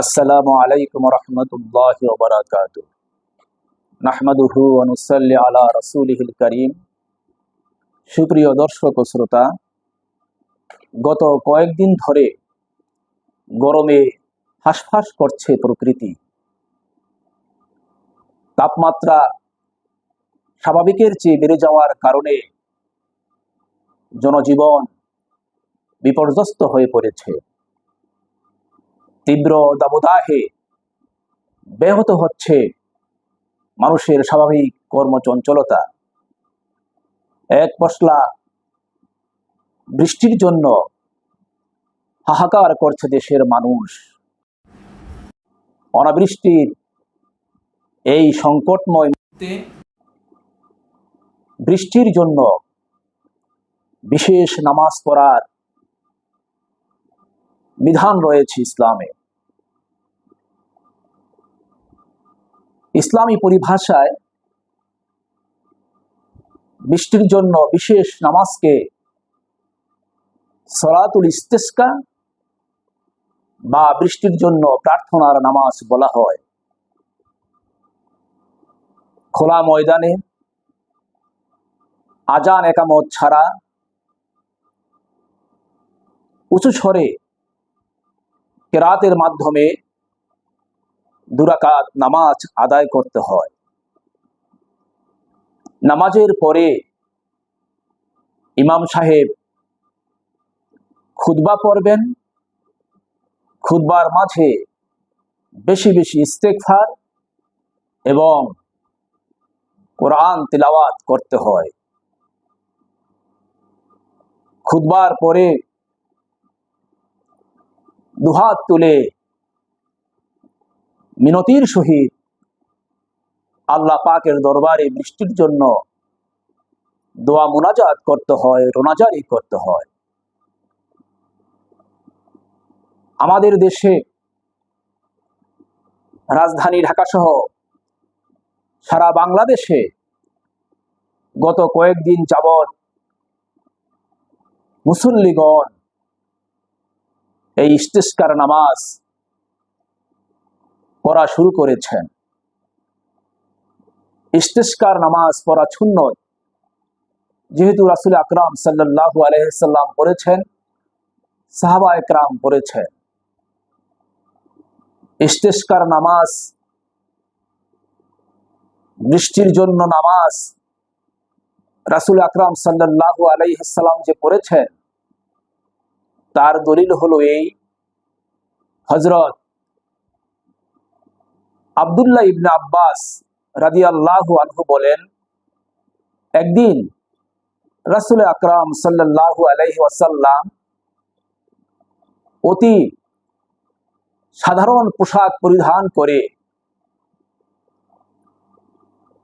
আসসালামু আলাইকুম রহমতুল্লাহ ওবরাকাত নাহমাদুহু অনুসল্লি আলা রসুলহিল করিম। সুপ্রিয় দর্শক শ্রোতা, গত কয়েকদিন ধরে গরমে হাঁসফাঁস করছে প্রকৃতি। তাপমাত্রা স্বাভাবিকের চেয়ে বেড়ে যাওয়ার কারণে জনজীবন বিপর্যস্ত হয়ে পড়েছে। তীব্র দাবদাহে ব্যাহত হচ্ছে মানুষের স্বাভাবিক কর্মচঞ্চলতা। এক পশলা বৃষ্টির জন্য হাহাকার করছে দেশের মানুষ। অনাবৃষ্টির এই সংকটময় বৃষ্টির জন্য বিশেষ নামাজ পড়ার বিধান রয়েছে ইসলামে। ইসলামী পরিভাষায় বৃষ্টির জন্য বিশেষ নামাজকে সরাতুল ইস্তেস্কা বা বৃষ্টির জন্য প্রার্থনার নামাজ বলা হয়। খোলা ময়দানে আজান একামত ছাড়া উঁচু স্বরে কেরাতের মাধ্যমে দুরাকাত নামাজ আদায় করতে হয়। নামাজের পরে ইমাম সাহেব খুতবা পড়বেন। খুতবার মাঝে বেশি বেশি ইস্তেকফার এবং কোরআন তিলাওয়াত করতে হয়। খুতবার পরে দুহাত তুলে মিনতির সহিত আল্লাহ পাকের দরবারে বৃষ্টির জন্য দোয়া মুনাজাত করতে হয়, রোনাজারি করতে হয়। আমাদের দেশে রাজধানী ঢাকা সহ সারা বাংলাদেশে গত কয়েকদিন যাবৎ মুসল্লিগণ এই ইস্তেস্কার নামাজ পড়া শুরু করেছেন। ইস্তেস্কার নামাজ পড়া শূন্য। যেহেতু রাসুল আকরাম সাল্লাহ আলহাম পড়েছেন, সাহাবা একরাম পড়েছেন। ইস্তেস্কার নামাজ, বৃষ্টির জন্য নামাজ, রাসুল আকরাম সাল্লাহ আলাইসাল্লাম যে পড়েছেন তার দলিল হলো এই। হজরত আবদুল্লাহ ইবনে আব্বাস রাদি আল্লাহ আনহু বলেন, একদিন রাসুল আকরাম সাল্লাহ আলাইহি ওয়াসাল্লাম অতি সাধারণ পোশাক পরিধান করে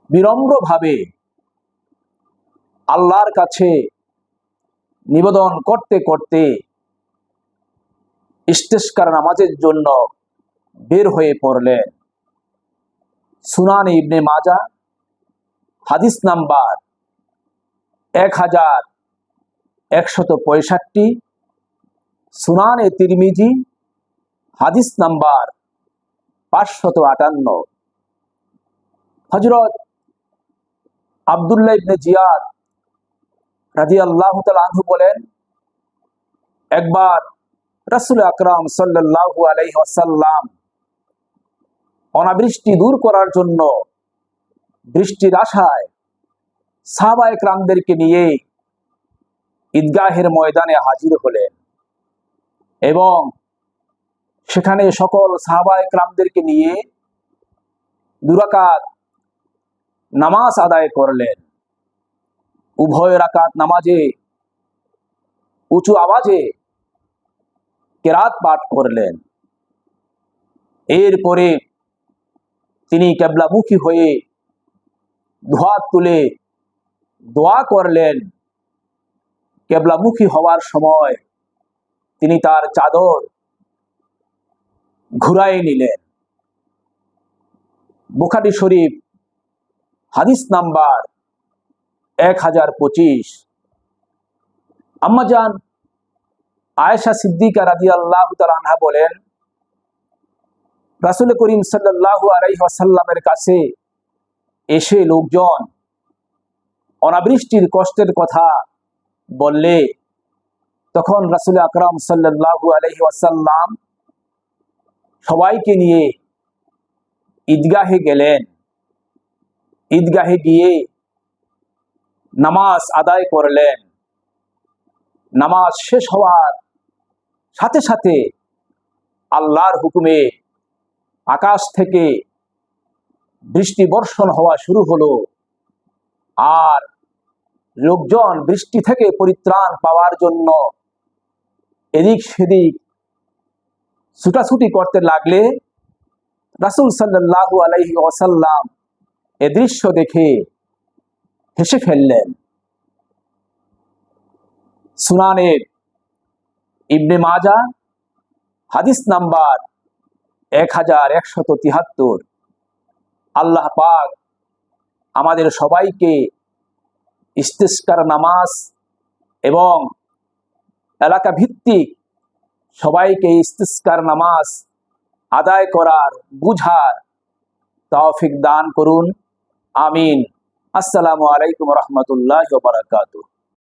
বিনম্রভাবে আল্লাহর কাছে নিবেদন করতে করতে ইস্তেস্কার নামাজের জন্য বের হয়ে পড়লেন সুনান ইবনে মাজা হাদিস নাম্বার এক হাজার একশত পঁয়ষট্টি, সুনানে তিরমিজি, হাদিস নাম্বার পাঁচশত আটান্ন। হজরত আবদুল্লাহ ইবনে জিয়াদ রাজি আল্লাহ আনহু বলেন, একবার রাসুল আকরাম সাল্লাহু আলাইহি আসাল্লাম অনাবৃষ্টি দূর করার জন্য বৃষ্টির আশায় সাহাবা একরামদেরকে নিয়ে ঈদগাহের ময়দানে হাজির হলেন এবং সেখানে সকল সাহাবা একরামদেরকে নিয়ে দুরাকাত নামাজ আদায় করলেন। উভয় রাকাত নামাজে উঁচু আওয়াজে কেরাত পাঠ করলেন। এরপরে তিনি কেবলামুখী হয়ে ধোয়াত তুলে দোয়া করলেন। কেবলামুখী হওয়ার সময় তিনি তার চাদর ঘুরাই নিলেন। বুখারি শরীফ, হাদিস নাম্বার এক হাজার পঁচিশ। আম্মাজান আয়েশা সিদ্দিকা রাজি আল্লাহ আনহা বলেন, রাসুল করিম সাল্লাহ আলাইসাল্লামের কাছে এসে লোকজন অনাবৃষ্টির কষ্টের কথা বললে, তখন রাসুল আকরাম সাল্লাহু আলহি আসাল্লাম সবাইকে নিয়ে ঈদগাহে গেলেন। ঈদগাহে গিয়ে নামাজ আদায় করলেন। নামাজ শেষ হওয়ার সাথে সাথে আল্লাহর হুকুমে আকাশ থেকে বৃষ্টি বর্ষণ হওয়া শুরু হলো। আর লোকজন বৃষ্টি থেকে পরিত্রাণ পাওয়ার জন্য এদিক সেদিক ছুটাছুটি করতে লাগলে রাসুল সাল্লাহু আলাইহি ওসাল্লাম এ দৃশ্য দেখে হেসে ফেললেন। সুনানের ইবনে মাজা, হাদিস নাম্বার এক হাজার একশত তিহাত্তর। আল্লাহ পাক আমাদের সবাইকে ইস্তেস্কার নামাজ এবং এলাকা ভিত্তিক সবাইকে ইস্তেস্কার নামাজ আদায় করার বুঝার তৌফিক দান করুন। আমিন। আসসালামু আলাইকুম রহমতুল্লাহ বারাকাতুহ।